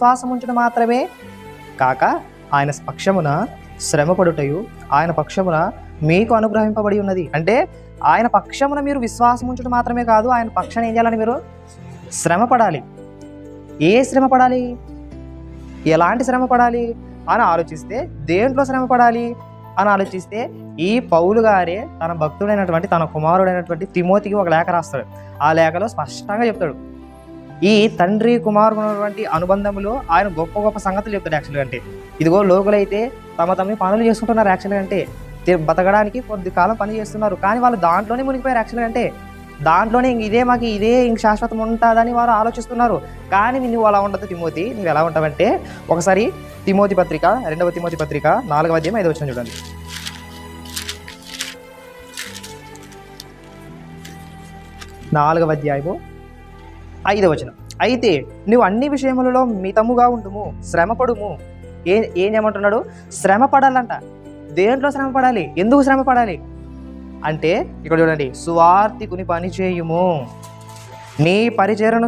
విశ్వాసం ఉంచడం మాత్రమే కాక ఆయన పక్షమున శ్రమపడుటయు ఆయన పక్షమున మీకు అనుగ్రహింపబడి ఉన్నది. అంటే ఆయన పక్షమున మీరు విశ్వాసం ఉంచడం మాత్రమే కాదు ఆయన పక్షాన్ని ఏం చేయాలని మీరు? శ్రమ పడాలి ఏ శ్రమ పడాలి ఎలాంటి శ్రమ పడాలి అని ఆలోచిస్తే దేంట్లో శ్రమ పడాలి అని ఆలోచిస్తే ఈ పౌలు గారే తన భక్తుడైనటువంటి తన కుమారుడైనటువంటి తిమోతికి ఒక లేఖ రాస్తాడు. ఆ లేఖలో స్పష్టంగా చెప్తాడు. ఈ తండ్రి కుమారుడు అనుబంధంలో ఆయన గొప్ప గొప్ప సంగతులు చెప్తాడు యాక్చువల్గా అంటే. ఇదిగో లోకులైతే తమ తమ పనులు చేసుకుంటున్నారు యాక్చువల్గా అంటే. బతకడానికి కొద్ది కాలం పని చేస్తున్నారు. కానీ వాళ్ళు దాంట్లోనే మునిగిపోయారు యాక్చువల్గా అంటే. దాంట్లోనే ఇంక ఇదే మాకు ఇదే ఇంక శాశ్వతం ఉంటుందని వారు ఆలోచిస్తున్నారు. కానీ నువ్వు అలా ఉండదు తిమోతి. నువ్వు ఎలా ఉంటావంటే ఒకసారి తిమోతి పత్రిక రెండవ తిమోతి పత్రిక నాలుగవ అధ్యాయం ఐదవ వచ్చిన చూడండి. నాలుగవ అధ్యాయము ఐదవ వచనం అయితే నువ్వు అన్ని విషయములలో మితముగా ఉండుము శ్రమపడుము. ఏ ఏం చేయమంటున్నాడు? శ్రమ పడాలంట దేంట్లో శ్రమ పడాలి ఎందుకు శ్రమ పడాలి అంటే ఇక్కడ చూడండి సువార్తికుని పని చేయుము. నీ పరిచయను